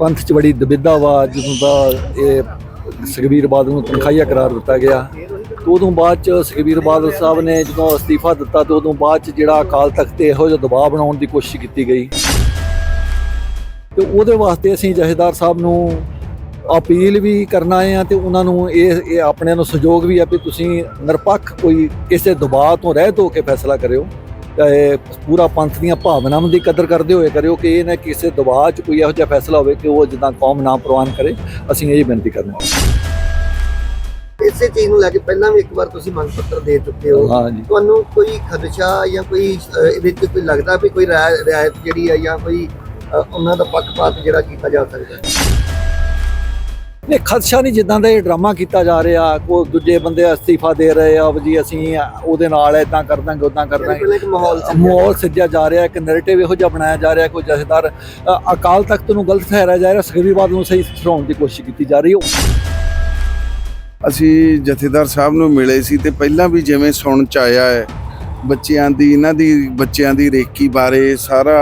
ਪੰਥ 'ਚ ਬੜੀ ਦੁਬਿਧਾ ਵਾ ਜਦੋਂ ਦਾ ਇਹ ਸੁਖਬੀਰ ਬਾਦਲ ਨੂੰ ਤਨਖਾਹੀਆ ਕਰਾਰ ਦਿੱਤਾ ਗਿਆ। ਤੇ ਉਦੋਂ ਬਾਅਦ ਚ ਸੁਖਬੀਰ ਬਾਦਲ ਸਾਹਿਬ ਨੇ ਜਦੋਂ ਅਸਤੀਫਾ ਦਿੱਤਾ, ਤੇ ਉਦੋਂ ਬਾਅਦ ਚ ਜਿਹੜਾ ਅਕਾਲ ਤਖਤ ਤੇ ਇਹੋ ਜਿਹਾ ਦਬਾਅ ਬਣਾਉਣ ਦੀ ਕੋਸ਼ਿਸ਼ ਕੀਤੀ ਗਈ। ਤੇ ਉਹਦੇ ਵਾਸਤੇ ਅਸੀਂ ਜਹੇਦਾਰ ਸਾਹਿਬ ਨੂੰ ਅਪੀਲ ਵੀ ਕਰਨਾ ਆਏ ਆ ਤੇ ਉਹਨਾਂ ਨੂੰ ਇਹ ਇਹ ਆਪਣਿਆਂ ਨੂੰ ਸਹਿਯੋਗ ਵੀ ਆ ਵੀ ਤੁਸੀਂ ਨਿਰਪੱਖ ਕੋਈ ਕਿਸੇ ਦਬਾਅ ਤੋਂ ਰਹਿਤ ਹੋ ਕੇ ਫੈਸਲਾ ਕਰਿਓ। ਪੂਰਾ ਪੰਥ ਦੀਆਂ ਭਾਵਨਾਵਾਂ ਦੀ ਕਦਰ ਕਰਦੇ ਹੋਏ ਕਰਿਓ ਕਿ ਇਹ ਨਾ ਕਿਸੇ ਦਬਾਅ 'ਚ ਕੋਈ ਇਹੋ ਜਿਹਾ ਫੈਸਲਾ ਹੋਵੇ ਕਿ ਉਹ ਜਿੱਦਾਂ ਕੌਮ ਨਾ ਪ੍ਰਵਾਨ ਕਰੇ। ਅਸੀਂ ਇਹ ਬੇਨਤੀ ਕਰਨਾ ਇਸੇ ਚੀਜ਼ ਨੂੰ ਲੈ ਕੇ ਪਹਿਲਾਂ ਵੀ ਇੱਕ ਵਾਰ ਤੁਸੀਂ ਮੰਗ ਪੱਤਰ ਦੇ ਚੁੱਕੇ ਹੋ। ਹਾਂ ਤੁਹਾਨੂੰ ਕੋਈ ਖਦਸ਼ਾ ਜਾਂ ਕੋਈ ਇਹਦੇ ਵਿੱਚ ਕੋਈ ਲੱਗਦਾ ਵੀ ਕੋਈ ਰਿਆ- ਰਿਆਇਤ ਜਿਹੜੀ ਹੈ ਜਾਂ ਕੋਈ ਉਹਨਾਂ ਦਾ ਪੱਖਪਾਤ ਜਿਹੜਾ ਕੀਤਾ ਜਾ ਸਕਦਾ? ਹੈ ਨਹੀਂ ਖਦਸ਼ਾ ਨਹੀਂ ਜਿੱਦਾਂ ਦਾ ਇਹ ਡਰਾਮਾ ਕੀਤਾ ਜਾ ਰਿਹਾ। ਕੋ ਦੂਜੇ ਬੰਦੇ ਅਸਤੀਫਾ ਦੇ ਰਹੇ ਆ ਵੀ ਜੀ ਅਸੀਂ ਉਹਦੇ ਨਾਲ ਇਦਾਂ ਕਰ ਦਾਂਗੇ ਉਦਾਂ ਕਰ ਦਾਂਗੇ। ਮਾਹੌਲ ਸਿੱਧਿਆ ਜਾ ਰਿਹਾ? ਇੱਕ ਨੈਰੇਟਿਵ ਇਹੋ ਜਿਹਾ ਬਣਾਇਆ ਜਾ ਰਿਹਾ ਕੋਈ ਜਥੇਦਾਰ ਅਕਾਲ ਤਖਤ ਨੂੰ ਗਲਤ ਠਹਿਰਾਇਆ ਜਾ ਰਿਹਾ ਬਾਦਲ ਨੂੰ ਸਹੀ ਠਹਿਰਾਉਣ ਦੀ ਕੋਸ਼ਿਸ਼ ਕੀਤੀ ਜਾ ਰਹੀ ਹੈ। ਅਸੀਂ ਜਥੇਦਾਰ ਸਾਹਿਬ ਨੂੰ ਮਿਲੇ ਸੀ ਤੇ ਪਹਿਲਾਂ ਵੀ ਜਿਵੇਂ ਸੁਣ ਚ ਆਇਆ ਹੈ ਬੱਚਿਆਂ ਦੀ ਇਹਨਾਂ ਦੀ ਬੱਚਿਆਂ ਦੀ ਰੇਕੀ ਬਾਰੇ ਸਾਰਾ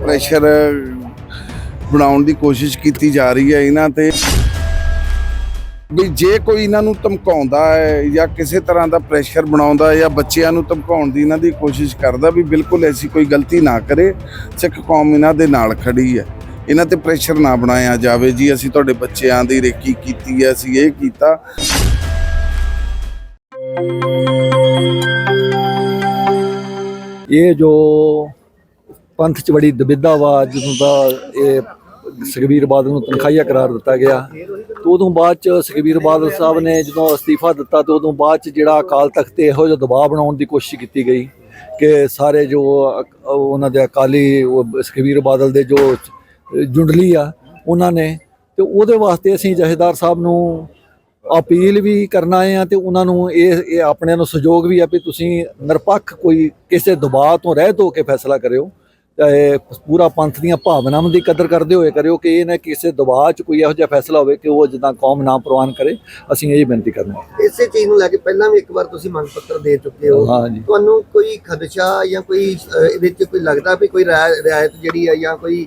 ਪ੍ਰੈਸ਼ਰ ਬਣਾਉਣ ਦੀ ਕੋਸ਼ਿਸ਼ ਕੀਤੀ ਜਾ ਰਹੀ ਹੈ ਇਹਨਾਂ ਤੇ। ਵੀ ਜੇ ਕੋਈ ਇਹਨਾਂ ਨੂੰ ਧਮਕਾਉਂਦਾ ਹੈ ਜਾਂ ਕਿਸੇ ਤਰ੍ਹਾਂ ਦਾ ਪ੍ਰੈਸ਼ਰ ਬਣਾਉਂਦਾ ਜਾਂ ਬੱਚਿਆਂ ਨੂੰ ਧਮਕਾਉਣ ਦੀ ਇਹਨਾਂ ਦੀ ਕੋਸ਼ਿਸ਼ ਕਰਦਾ ਵੀ ਬਿਲਕੁਲ ਐਸੀ ਕੋਈ ਗਲਤੀ ਨਾ ਕਰੇ, ਸਿੱਖ ਕੌਮ ਇਹਨਾਂ ਦੇ ਨਾਲ ਖੜੀ ਹੈ। ਇਹਨਾਂ ਤੇ ਪ੍ਰੈਸ਼ਰ ਨਾ ਬਣਾਇਆ ਜਾਵੇ ਜੀ, ਅਸੀਂ ਤੁਹਾਡੇ ਬੱਚਿਆਂ ਦੀ ਰੇਕੀ ਕੀਤੀ ਹੈ, ਅਸੀਂ ਇਹ ਕੀਤਾ। ਇਹ ਜੋ ਪੰਥ 'ਚ ਬੜੀ ਦੁਬਿਧਾ ਵਾ ਜਦੋਂ ਦਾ ਇਹ ਸੁਖਬੀਰ ਬਾਦਲ ਨੂੰ ਤਨਖਾਹੀਆ ਕਰਾਰ ਦਿੱਤਾ ਗਿਆ। ਤੇ ਉਦੋਂ ਬਾਅਦ ਚ ਸੁਖਬੀਰ ਬਾਦਲ ਸਾਹਿਬ ਨੇ ਜਦੋਂ ਅਸਤੀਫਾ ਦਿੱਤਾ, ਤੇ ਉਦੋਂ ਬਾਅਦ ਚ ਜਿਹੜਾ ਅਕਾਲ ਤਖਤ ਤੇ ਇਹੋ ਜਿਹਾ ਦਬਾਅ ਬਣਾਉਣ ਦੀ ਕੋਸ਼ਿਸ਼ ਕੀਤੀ ਗਈ ਕਿ ਸਾਰੇ ਜੋ ਉਹਨਾਂ ਦੇ ਅਕਾਲੀ ਸੁਖਬੀਰ ਬਾਦਲ ਦੇ ਜੋ ਜੁੰਡਲੀ ਆ, ਉਹਨਾਂ ਨੇ ਤੇ ਉਹਦੇ ਵਾਸਤੇ ਅਸੀਂ ਜਹੇਦਾਰ ਸਾਹਿਬ ਨੂੰ ਅਪੀਲ ਵੀ ਕਰਨਾ ਆਏ ਆ ਤੇ ਉਹਨਾਂ ਨੂੰ ਇਹ ਇਹ ਆਪਣਿਆਂ ਨੂੰ ਸਹਿਯੋਗ ਵੀ ਆ ਵੀ ਤੁਸੀਂ ਨਿਰਪੱਖ ਕੋਈ ਕਿਸੇ ਦਬਾਅ ਤੋਂ ਰਹਿਤ ਹੋ ਕੇ ਫੈਸਲਾ ਕਰਿਓ। ਪੂਰਾ ਪੰਥ ਦੀਆਂ ਭਾਵਨਾਵਾਂ ਦੀ ਕਦਰ ਕਰਦੇ ਹੋਏ ਕਰਿਓ ਕਿ ਇਹ ਨਾ ਕਿਸੇ ਦਬਾਅ 'ਚ ਕੋਈ ਇਹੋ ਜਿਹਾ ਫੈਸਲਾ ਹੋਵੇ ਕਿ ਉਹ ਜਿੱਦਾਂ ਕੌਮ ਨਾ ਪ੍ਰਵਾਨ ਕਰੇ ਅਸੀਂ ਇਹ ਬੇਨਤੀ ਕਰਨਾ ਇਸੇ ਚੀਜ਼ ਨੂੰ ਲੈ ਕੇ ਪਹਿਲਾਂ ਵੀ ਇੱਕ ਵਾਰ ਤੁਸੀਂ ਮੰਗ ਪੱਤਰ ਦੇ ਚੁੱਕੇ ਹੋ। ਤੁਹਾਨੂੰ ਕੋਈ ਖਦਸ਼ਾ ਜਾਂ ਕੋਈ ਇਹਦੇ ਵਿੱਚ ਕੋਈ ਲੱਗਦਾ ਵੀ ਕੋਈ ਰਿਆ- ਰਿਆਇਤ ਜਿਹੜੀ ਹੈ ਜਾਂ ਕੋਈ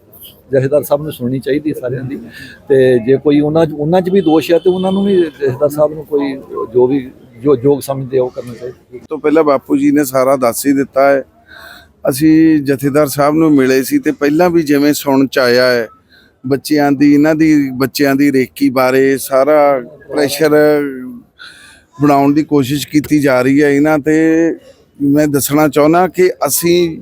ਜਥੇਦਾਰ ਸਾਹਿਬ ਨੂੰ ਸੁਣਨੀ ਚਾਹੀਦੀ ਸਾਰਿਆਂ ਦੀ। ਤੇ ਜੇ ਕੋਈ ਉਹਨਾਂ 'ਚ ਉਹਨਾਂ 'ਚ ਵੀ ਦੋਸ਼ ਹੈ ਤੇ ਉਹਨਾਂ ਨੂੰ ਵੀ ਜਥੇਦਾਰ ਸਾਹਿਬ ਨੂੰ ਕੋਈ ਜੋ ਵੀ ਜੋ ਯੋਗ ਸਮਝਦੇ ਉਹ ਕਰਨਾ ਚਾਹੀਦਾ। ਤੋਂ ਪਹਿਲਾਂ ਬਾਪੂ ਜੀ ਨੇ ਸਾਰਾ ਦੱਸ ਹੀ ਦਿੱਤਾ ਹੈ। ਅਸੀਂ ਜਥੇਦਾਰ ਸਾਹਿਬ ਨੂੰ ਮਿਲੇ ਸੀ ਤੇ ਪਹਿਲਾਂ ਵੀ ਜਿਵੇਂ ਸੁਣ ਚ ਆਇਆ ਹੈ, ਬੱਚਿਆਂ ਦੀ ਇਹਨਾਂ ਦੀ ਬੱਚਿਆਂ ਦੀ ਰੇਕੀ ਬਾਰੇ ਸਾਰਾ ਪ੍ਰੈਸ਼ਰ ਬਣਾਉਣ ਦੀ ਕੋਸ਼ਿਸ਼ ਕੀਤੀ ਜਾ ਰਹੀ ਹੈ। ਇਹਨਾਂ ਤੇ ਮੈਂ ਦੱਸਣਾ ਚਾਹੁੰਦਾ ਕਿ ਅਸੀਂ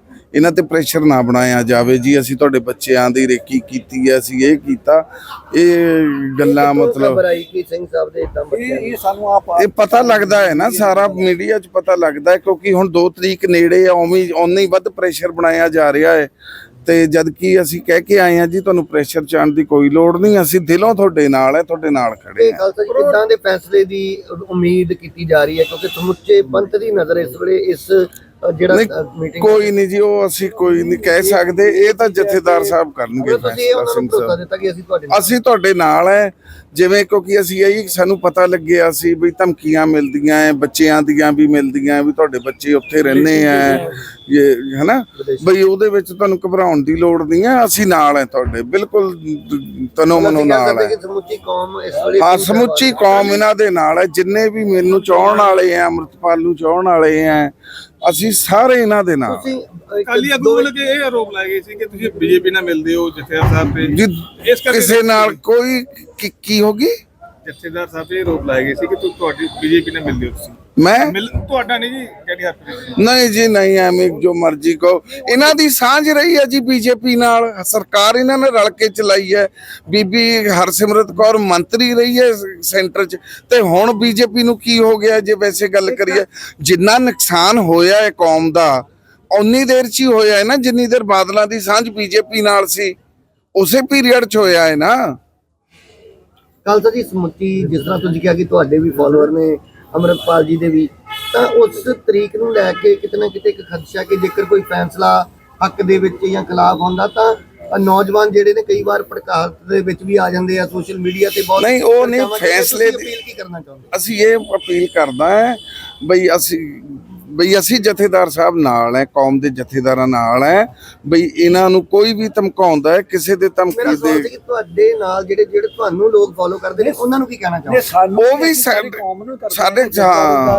ਇਹਨਾਂ ਤੇ ਪ੍ਰੈਸ਼ਰ ਨਾ ਬਣਾਇਆ ਜਾਵੇ ਜੀ। ਅਸੀਂ ਤੁਹਾਡੇ ਬੱਚਿਆਂ ਦੀ ਰੇਕੀ ਕੀਤੀ ਹੈ ਅਸੀਂ ਇਹ ਕੀਤਾ। ਇਹ ਗੱਲਾਂ ਮਤਲਬ ਖਬਰ ਆਈ ਕਿ ਸਿੰਘ ਸਾਹਿਬ ਦੇ ਇਦਾਂ ਇਹ ਬੱਚਿਆਂ ਇਹ ਸਾਨੂੰ ਆਪ ਇਹ ਪਤਾ ਲੱਗਦਾ ਹੈ ਨਾ ਸਾਰਾ ਮੀਡੀਆ 'ਚ ਪਤਾ ਲੱਗਦਾ ਹੈ ਕਿਉਂਕਿ ਹੁਣ 2 ਤਰੀਕ ਨੇੜੇ ਆ ਉਵੇਂ ਹੀ ਵੱਧ ਪ੍ਰੈਸ਼ਰ ਬਣਾਇਆ ਜਾ ਰਿਹਾ ਹੈ। ਤੇ ਜਦ ਕਿ ਅਸੀਂ ਕਹਿ ਕੇ ਆਏ ਹਾਂ ਜੀ ਤੁਹਾਨੂੰ ਪ੍ਰੈਸ਼ਰ ਚਾਣ ਦੀ ਕੋਈ ਲੋੜ ਨਹੀਂ ਅਸੀਂ ਦਿਲੋਂ ਤੁਹਾਡੇ ਨਾਲ ਹੈ ਤੁਹਾਡੇ ਨਾਲ ਖੜੇ ਇਹ ਹਾਂ। ਖਾਲਸਾ ਜੀ ਕਿੱਦਾਂ ਦੇ ਫੈਸਲੇ ਦੀ ਉਮੀਦ ਕੀਤੀ ਜਾ ਰਹੀ ਹੈ? ਕਿਉਂਕਿ ਸਮੁੱਚੇ ਪੰਥ ਦੀ ਨਜ਼ਰ ਇਸ ਵੇਲੇ ਇਸ ਜਿਹੜਾ ਨਹੀਂ, ਮੀਟਿੰਗ ਕੋਈ ਨਹੀਂ ਜੀ ਉਹ ਅਸੀਂ ਕੋਈ ਨਹੀਂ ਕਹਿ ਸਕਦੇ। ਇਹ ਤਾਂ ਜਥੇਦਾਰ ਸਾਹਿਬ ਕਰਨਗੇ ਅਸੀਂ ਤੁਹਾਡੇ ਨਾਲ ਹੈ ਜਿਵੇਂ ਕਿਉਂਕਿ ਅਸੀਂ ਇਹੀ ਸਾਨੂੰ ਪਤਾ ਲੱਗਿਆ ਸੀ ਵੀ ਧਮਕੀਆਂ ਮਿਲਦੀਆਂ ਐ ਬੱਚਿਆਂ ਦੀਆਂ ਵੀ ਮਿਲਦੀਆਂ ਵੀ ਤੁਹਾਡੇ ਬੱਚੇ ਉੱਥੇ ਰਹਿੰਦੇ ਐ। ਇਹ ਹਨਾ? ਬਈ ਉਹਦੇ ਵਿੱਚ ਤੁਹਾਨੂੰ ਘਬਰਾਉਣ ਦੀ ਲੋੜ ਨਹੀਂ ਹੈ ਅਸੀਂ ਨਾਲ ਹੈ ਤੁਹਾਡੇ। ਬਿਲਕੁਲ ਤਨੋ ਮਨੋ ਨਾਲ ਹੈ ਸਮੁੱਚੀ ਕੌਮ ਇਸ ਵੇਲੇ ਹਾਂ ਸਮੁੱਚੀ ਕੌਮ ਇਹਨਾਂ ਦੇ ਨਾਲ ਹੈ ਜਿੰਨੇ ਵੀ ਮੈਨੂੰ ਚਾਹਣ ਵਾਲੇ ਆ ਅੰਮ੍ਰਿਤਪਾਲ ਨੂੰ ਚਾਹਣ ਵਾਲੇ ਆ ਅਸੀਂ ਸਾਰੇ ਇਹਨਾਂ ਦੇ ਨਾਲ। ਤੁਸੀਂ ਅ, ਇੱਕ ਕਾਲੀ ਆਗੂ ਵੱਲੋਂ ਕਿ ਇਹ ਆਰੋਪ ਲਾਏ ਗਏ ਸੀ ਕਿ ਤੁਸੀਂ ਬੀਜੇਪੀ ਨਾਲ ਮਿਲਦੇ ਹੋ ਜਥੇਦਾਰ ਸਾਹਿਬ ਤੇ। ਇਸ ਕਰਕੇ ਕਿਸੇ ਨਾਲ ਕੋਈ ਕੀ- ਕੀ ਹੋਗੀ ਜਥੇਦਾਰ ਸਾਹਿਬ ਤੇ ਆਰੋਪ ਲਾਏ ਗਏ ਸੀ ਕਿ ਤੁਸੀਂ ਤੁਹਾਡੀ ਬੀਜੇਪੀ ਨਾਲ ਮਿਲਦੇ ਹੋ ਤੁਸੀਂ। ਮੈਂ? ਮਿਲ ਤੁਹਾਡਾ ਨਹੀਂ ਜੀ ਕਹਿੰਦੀ ਹਰਪ੍ਰੀਤ ਨਹੀਂ ਜੀ ਨਹੀਂ ਐਵੇਂ ਜੋ ਮਰਜ਼ੀ ਕਹੋ। ਇਹਨਾਂ ਦੀ ਸਾਂਝ ਰਹੀ ਹੈ ਜੀ ਬੀਜੇਪੀ ਨਾਲ। ਸਰਕਾਰ ਇਹਨਾਂ ਨੇ ਰਲ ਕੇ ਚਲਾਈ ਹੈ। ਬੀਬੀ ਹਰਸਿਮਰਤ ਕੌਰ ਮੰਤਰੀ ਰਹੀ ਹੈ ਸੈਂਟਰ 'ਚ। ਤੇ ਹੁਣ ਬੀਜੇਪੀ ਨੂੰ ਕੀ ਹੋ ਗਿਆ ਜੇ ਵੈਸੇ ਗੱਲ ਕਰੀਏ? ਜਿੰਨਾ ਨੁਕਸਾਨ ਹੋਇਆ ਹੈ ਕੌਮ ਦਾ ਉਨੀ ਦੇਰ 'ਚ ਹੀ ਹੋਇਆ ਹੈ ਨਾ ਜਿੰਨੀ ਦੇਰ ਬਾਦਲਾਂ ਦੀ ਸਾਂਝ ਬੀਜੇਪੀ ਨਾਲ ਸੀ ਉਸੇ ਪੀਰੀਅਡ 'ਚ ਹੋਇਆ ਹੈ ਨਾ। ਖਾਲਸਾ ਜੀ ਸਮੁੱਚੀ ਜਿਸ ਤਰ੍ਹਾਂ ਤੁਸੀਂ ਕਿਹਾ ਕਿ ਤੁਹਾਡੇ ਵੀ ਫਾਲੋਅਰ ਨੇ ਅਮਰਤਪਾਲ ਜੀ ਦੇ ਵੀ ਤਾਂ ਉਸ ਤਰੀਕ ਨੂੰ ਲੈ ਕੇ ਕਿਤੇ ਨਾ ਕਿਤੇ ਇੱਕ ਖਦਸ਼ਾ ਕਿ ਜੇਕਰ ਕੋਈ ਫੈਸਲਾ ਹੱਕ ਦੇ ਵਿੱਚ ਜਾਂ ਖਿਲਾਫ ਹੁੰਦਾ ਤਾਂ ਨੌਜਵਾਨ ਜਿਹੜੇ ਨੇ ਕਈ ਵਾਰ ਭੜਕਾਹਟ ਦੇ ਵਿੱਚ ਵੀ ਆ ਜਾਂਦੇ ਆ ਸੋਸ਼ਲ ਮੀਡੀਆ ਤੇ ਬਹੁਤ ਨਹੀਂ, ਉਹ ਨਹੀਂ। ਫੈਸਲੇ ਦੀ- ਅਪੀਲ ਕੀ ਕਰਨਾ ਚਾਹੁੰਦੇ ਅਸੀਂ ਇਹ ਅਪੀਲ ਕਰਦਾ ਹੈ ਬਈ ਅਸੀਂ ਬਈ ਅਸੀਂ ਜਥੇਦਾਰ ਸਾਹਿਬ ਨਾਲ ਹੈ ਕੌਮ ਦੇ ਜਥੇਦਾਰਾਂ ਨਾਲ ਹੈ ਬਈ ਇਹਨਾਂ ਨੂੰ ਕੋਈ ਵੀ ਧਮਕਾਉਂਦਾ ਹੈ ਕਿਸੇ ਦੇ ਧਮਕੀ ਦੇ ਤੁਹਾਡੇ ਨਾਲ ਜਿਹੜੇ ਜਿਹੜੇ ਤੁਹਾਨੂੰ ਲੋਕ ਫੋਲੋ ਕਰਦੇ ਨੇ ਉਹਨਾਂ ਨੂੰ ਕੀ ਕਹਿਣਾ ਚਾਹੁੰਦੇ ਉਹ ਵੀ ਸਾਡੇ-।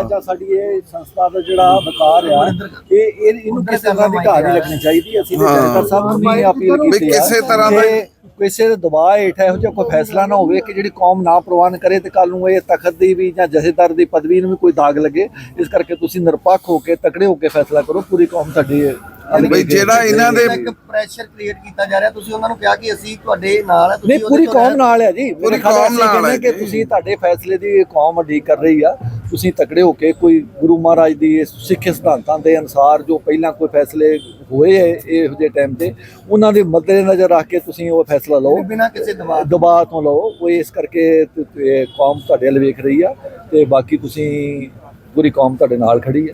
ਜਾਂ ਸਾਡੀ ਇਹ ਸੰਸਥਾ ਦਾ ਜਿਹੜਾ ਵਕਾਰ ਆ ਇਹ ਇਹ ਇਹਨੂੰ ਕਿਸੇ ਤਰ੍ਹਾਂ ਦੀ ਘਾਟ ਨਹੀਂ ਲੱਗਣੀ ਚਾਹੀਦੀ ਅਸੀਂ ਤੇ ਹਾਂ। ਜਥੇਦਾਰ ਸਾਹਿਬ ਨੂੰ ਵੀ ਅਪੀਲ ਵੀ ਕੀਤੀ ਆ ਕਿਸੇ ਤਰ੍ਹਾਂ ਦਾ- ਕਿ ਕਿਸੇ ਦੇ ਦਬਾਅ ਹੇਠ ਇਹੋ ਜਿਹਾ ਕੋਈ ਫੈਸਲਾ ਨਾ ਹੋਵੇ ਕਿ ਜਿਹੜੀ ਕੌਮ ਨਾ ਪ੍ਰਵਾਨ ਕਰੇ ਤੇ ਕੱਲ ਨੂੰ ਇਹ ਤਖਤ ਦੀ ਵੀ ਜਾਂ ਜਥੇਦਾਰ ਦੀ ਪਦਵੀ ਨੂੰ ਵੀ ਕੋਈ ਦਾਗ ਲੱਗੇ ਇਸ ਕਰਕੇ ਤੁਸੀਂ ਨਿਰਪੱਖ ਹੋ ਕੇ ਤਕੜੇ ਹੋ ਕੇ ਫੈਸਲਾ ਕਰੋ ਪੂਰੀ ਕੌਮ ਤੁਹਾਡੀ ਬਈ ਜਿਹੜਾ ਇਹਨਾਂ ਦੇ ਇੱਕ ਪ੍ਰੈਸ਼ਰ ਕ੍ਰੀਏਟ ਕੀਤਾ ਜਾ ਰਿਹਾ ਤੁਸੀਂ ਉਹਨਾਂ ਨੂੰ ਕਿਹਾ ਕਿ ਅਸੀਂ ਤੁਹਾਡੇ ਨਾਲ ਆ ਨਹੀਂ ਪੂਰੀ ਕੌਮ ਨਾਲ ਹੈ ਜੀ ਪੂਰੀ ਕੌਮ ਨਾਲ ਹੈ ਕਿ। ਤੁਸੀਂ ਤੁਹਾਡੇ ਫੈਸਲੇ ਦੀ ਕੌਮ ਉਡੀਕ ਕਰ ਰਹੀ ਆ ਤੁਸੀਂ ਤਕੜੇ ਹੋ ਕੇ ਕੋਈ ਗੁਰੂ ਮਹਾਰਾਜ ਦੀ ਸਿੱਖ ਸਿਧਾਂਤਾਂ ਦੇ ਅਨੁਸਾਰ ਜੋ ਪਹਿਲਾਂ ਕੋਈ ਫੈਸਲੇ ਹੋਏ ਹੈ ਇਹੋ ਜਿਹੇ ਟਾਈਮ ਤੇ। ਉਹਨਾਂ ਦੇ ਮੱਦੇ ਨਜ਼ਰ ਰੱਖ ਕੇ ਤੁਸੀਂ ਉਹ ਫੈਸਲਾ ਲਓ। ਬਿਨਾਂ ਕਿਸੇ ਦਬਾਅ ਦਬਾਅ ਤੋਂ ਲਓ। ਉਹ ਇਸ ਕਰਕੇ ਕੌਮ ਤੁਹਾਡੇ ਵੱਲ ਵੇਖ ਰਹੀ ਆ ਤੇ ਬਾਕੀ ਤੁਸੀਂ ਪੂਰੀ ਕੌਮ ਤੁਹਾਡੇ ਨਾਲ ਖੜੀ ਹੈ